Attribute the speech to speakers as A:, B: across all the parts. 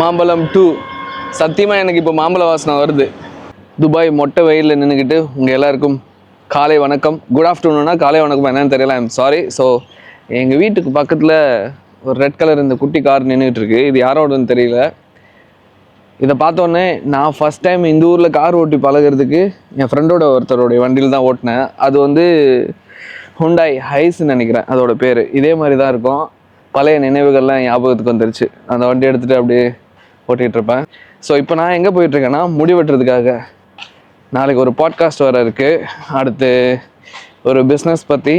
A: மாம்பழம் டூ சத்தியமாக எனக்கு இப்போ மாம்பழ வாசனை வருது. துபாய் மொட்டை வெயிலில் நின்றுக்கிட்டு உங்கள் எல்லாருக்கும் காலை வணக்கம். குட் ஆஃப்டர்நூனா காலை வணக்கம் என்னன்னு தெரியல ஐம் சாரி ஸோ எங்கள் வீட்டுக்கு பக்கத்தில் ஒரு ரெட் கலர் இந்த குட்டி கார் நின்றுட்டு இருக்கு. இது யாரோடன்னு தெரியல. இதை பார்த்தோன்னே நான் ஃபஸ்ட் டைம் இந்த ஊரில் கார் ஓட்டி பழகுறதுக்கு என் ஃப்ரெண்டோட ஒருத்தருடைய வண்டியில் தான் ஓட்டினேன். அது வந்து ஹுண்டாய் ஹைஸ்ன்னு நினைக்கிறேன் அதோட பேர். இதே மாதிரி தான் இருக்கும். பழைய நினைவுகள்லாம் ஞாபகத்துக்கு வந்துருச்சு. அந்த வண்டி எடுத்துகிட்டு அப்படியே ஓட்டிகிட்டு இருப்பேன் ஸோ இப்போ நான் எங்கே போயிட்டுருக்கேன்னா முடி வெட்டுறதுக்காக. நாளைக்கு ஒரு பாட்காஸ்ட் வர இருக்குது அடுத்து ஒரு பிஸ்னஸ் பற்றி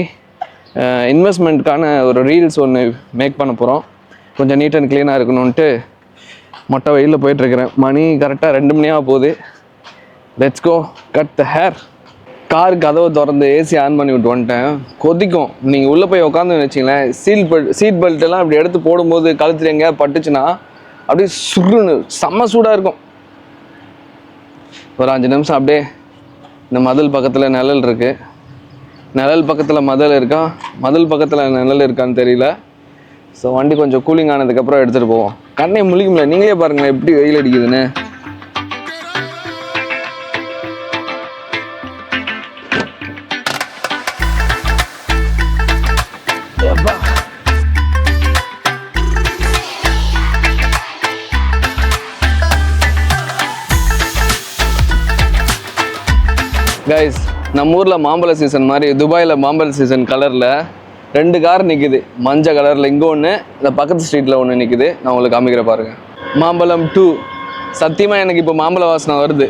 A: இன்வெஸ்ட்மெண்ட்டுக்கான ஒரு ரீல்ஸ் ஒன்று மேக் பண்ண போகிறோம் கொஞ்சம் நீட் அண்ட் க்ளீனாக இருக்கணும்ன்ட்டு மொட்டை வெயிலில் போயிட்டுருக்கிறேன். மணி கரெக்டாக ரெண்டு மணியாக போகுது. Let's go cut the hair car கதவை திறந்து ஏசி ஆன் பண்ணி விட்டு வந்துட்டேன். கொதிக்கும். நீங்கள் உள்ளே போய் உட்காந்து வச்சிங்களேன் சீட் பெல்ட் சீட் பெல்ட் எல்லாம் இப்படி எடுத்து போடும்போது கழுத்துல எங்கேயாவது பட்டுச்சுன்னா அப்படியே சுருன்னு செம்ம சூடாக இருக்கும். ஒரு அஞ்சு நிமிஷம் அப்படியே இந்த மதில் பக்கத்தில் நிழல் இருக்குது நிழல் பக்கத்தில் மதில் இருக்கா? மதில் பக்கத்தில் நிழல் இருக்கான்னு தெரியல. ஸோ வண்டி கொஞ்சம் கூலிங் ஆனதுக்கப்புறம் எடுத்துகிட்டு போவோம். கண்ணை முழிக்கும்ல நீங்களே பாருங்களேன் எப்படி வெயில் அடிக்குதுன்னு. கைஸ் நம்ம ஊரில் மாம்பழ சீசன் மாதிரி துபாயில் மாம்பழ சீசன் கலரில் ரெண்டு கார் நிற்குது மஞ்சள் கலரில் இங்கே ஒன்று இந்த பக்கத்து ஸ்ட்ரீட்டில் ஒன்று நிற்குது நான் உங்களுக்கு காமிக்கிற பாருங்கள் மாம்பழம் டூ சத்தியமாக எனக்கு இப்போ மாம்பழ வாசனை வருது.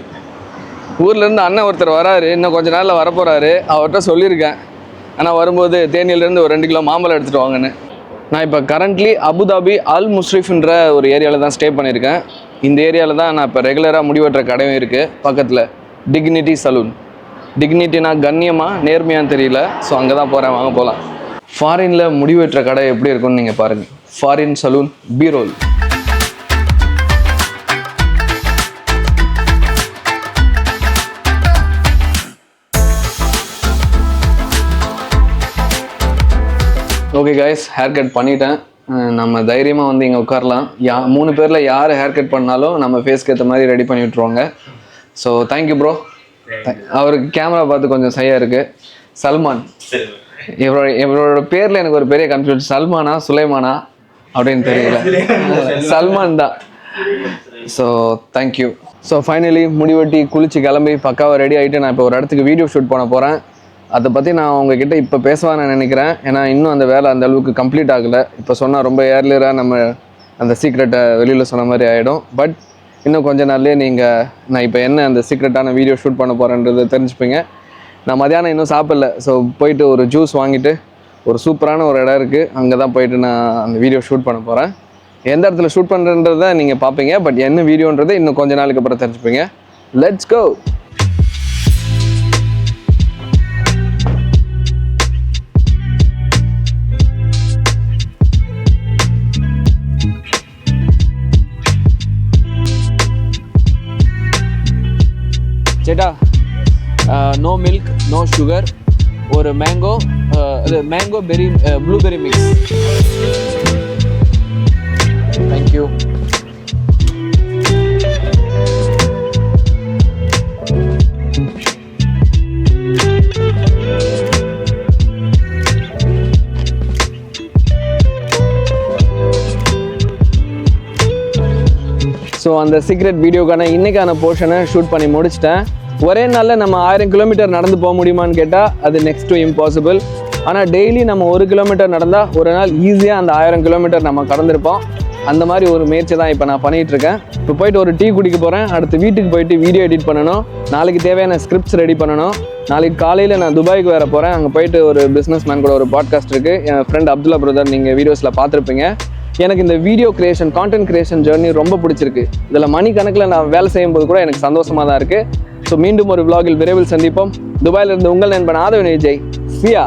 A: ஊர்லேருந்து அண்ணன் ஒருத்தர் வராரு. இன்னும் கொஞ்ச நாளில் வரப்போகிறாரு அவர்கிட்ட சொல்லியிருக்கேன். ஆனால் வரும்போது தேனியிலேருந்து ஒரு ரெண்டு கிலோ மாம்பழம் எடுத்துகிட்டு வாங்கன்னு. நான் இப்போ கரண்ட்லி அபுதாபி அல் முஸ்ரிஃப்ன்ற ஒரு ஏரியாவில் தான் ஸ்டே பண்ணியிருக்கேன். இந்த ஏரியாவில் தான் நான் இப்போ ரெகுலராக முடிவெட்டுற கடையும் இருக்குது பக்கத்தில் டிக்னிட்டி சலூன் டிக்னிட்டினா கண்ணியமா நேர்மையான்னு தெரியல. ஸோ அங்கே தான் போகிறேன் வாங்க போகலாம் ஃபாரினில் முடிவெட்டுற கடை எப்படி இருக்கும்னு நீங்கள் பாருங்கள் ஃபாரின் சலூன் பீரோல் ஓகே கைஸ் ஹேர் கட் பண்ணிட்டேன் நம்ம தைரியமாக வந்து இங்கே உட்காரலாம். யா மூணு பேரில் யார் ஹேர் கட் பண்ணாலும் நம்ம ஃபேஸ்க்கு ஏற்ற மாதிரி ரெடி பண்ணி விட்ருவாங்க ஸோ தேங்க்யூ ப்ரோ அவருக்கு கேமரா பார்த்து கொஞ்சம் சையாக இருக்குது சல்மான். இவரோட இவரோட பேரில் எனக்கு ஒரு பெரிய கன்ஃபியூஷன் சல்மானா சுலைமானா அப்படின்னு தெரியல. சல்மான் தான். So thank you so finally முடிவெட்டி குளிச்சு கிளம்பி பக்காவாக ரெடி ஆகிட்டு நான் இப்போ ஒரு இடத்துக்கு வீடியோ ஷூட் பண்ண போகிறேன் அதை பற்றி நான் உங்ககிட்ட இப்போ பேசுவான்னு நினைக்கிறேன். ஏன்னா இன்னும் அந்த வேலை அந்த அளவுக்கு கம்ப்ளீட் ஆகலை. இப்போ சொன்னால் ரொம்ப ஏர்லியராக நம்ம அந்த சீக்ரெட்டை வெளியில் சொன்ன மாதிரி ஆகிடும் பட் இன்னும் கொஞ்ச நாள்லேயே நீங்கள் நான் இப்போ என்ன அந்த சீக்ரெட்டான வீடியோ ஷூட் பண்ண போகிறேன்றதை தெரிஞ்சுப்பீங்க. நான் மதியானம் இன்னும் சாப்பிடல ஸோ போயிட்டு ஒரு ஜூஸ் வாங்கிட்டு ஒரு சூப்பரான ஒரு இடம் இருக்குது அங்கே தான் போயிட்டு நான் அந்த வீடியோ ஷூட் பண்ண போகிறேன் எந்த இடத்துல ஷூட் பண்ணுறன்றதை நீங்கள் பார்ப்பீங்க பட் என்ன வீடியோன்றதை இன்னும் கொஞ்ச நாளுக்கு அப்புறம் தெரிஞ்சுப்பீங்க. லெட்ஸ் கோ ரைட்டா நோ மில்க் நோ சுகர் ஒரு மேங்கோ அது mango berry blueberry mix thank you so அந்த சீக்ரெட் வீடியோக்கான இன்னைக்கான போர்ஷனை ஷூட் பண்ணி முடிச்சிட்டேன். ஒரே நாளில் நம்ம ஆயிரம் கிலோமீட்டர் நடந்து போக முடியுமான்னு கேட்டால் அது நெக்ஸ்ட் டு இம்பாசிபிள் ஆனால் டெய்லி நம்ம ஒரு கிலோமீட்டர் நடந்தால் ஒரு நாள் ஈஸியாக அந்த ஆயிரம் கிலோமீட்டர் நம்ம கடந்திருப்போம். அந்த மாதிரி ஒரு முயற்சி தான் இப்போ நான் பண்ணிகிட்ருக்கேன் இருக்கேன். இப்போ போயிட்டு ஒரு டீ குடிக்க போகிறேன் அடுத்து வீட்டுக்கு போயிட்டு வீடியோ எடிட் பண்ணணும். நாளைக்கு தேவையான ஸ்கிரிப்ட்ஸ் ரெடி பண்ணணும். நாளைக்கு காலையில் நான் துபாய்க்கு வேற போகிறேன் அங்கே போயிட்டு ஒரு பிஸ்னஸ் மேன் கூட ஒரு பாட்காஸ்ட் இருக்குது என் ஃப்ரெண்ட் அப்துல்லா பிரதர் நீங்கள் வீடியோஸில் பார்த்துருப்பீங்க. எனக்கு இந்த video creation content creation journey ரொம்ப பிடிச்சிருக்கு. இதில் மணி கணக்கில் நான் வேலை செய்யும்போது கூட எனக்கு சந்தோஷமாக தான் இருக்குது ஸோ மீண்டும் ஒரு விலாகில் விரைவில் சந்திப்போம். துபாயிலிருந்து உங்கள் நண்பன் ஆதவன் விஜய் சியா.